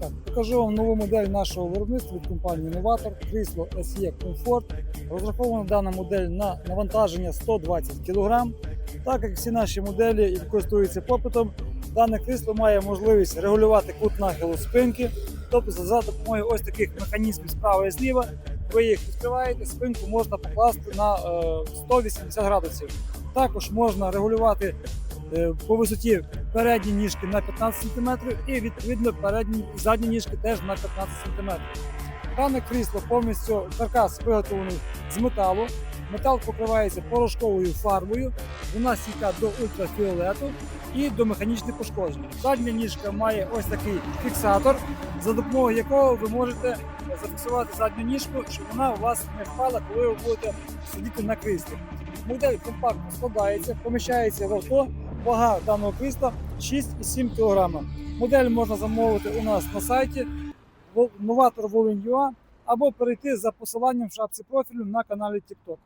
Так, покажу вам нову модель нашого виробництва від компанії Novator. Крісло SE Comfort. Розрахована дана модель на навантаження 120 кг. Так як всі наші моделі і користуються попитом, дане крісло має можливість регулювати кут нахилу спинки. Тобто за- допомогою ось таких механізмів справа і зліва, ви їх відкриваєте, спинку можна покласти на е, 180 градусів. Також можна регулювати е, по висоті передні ніжки на 15 см і відповідно передні і задні ніжки теж на 15 см. Дане крісло повністю каркас виготовлений з металу. Метал покривається порошковою фарбою, вона стійка до ультрафіолету і до механічних пошкоджень. Задня ніжка має ось такий фіксатор, за допомогою якого ви можете зафіксувати задню ніжку, щоб вона у вас не впала, коли ви будете сидіти на кріслі. Модель компактно складається, поміщається в авто. Вага даного крісла 6,7 кг. Модель можна замовити у нас на сайті Novator Volin.ua або перейти за посиланням в шапці профілю на каналі TikTok.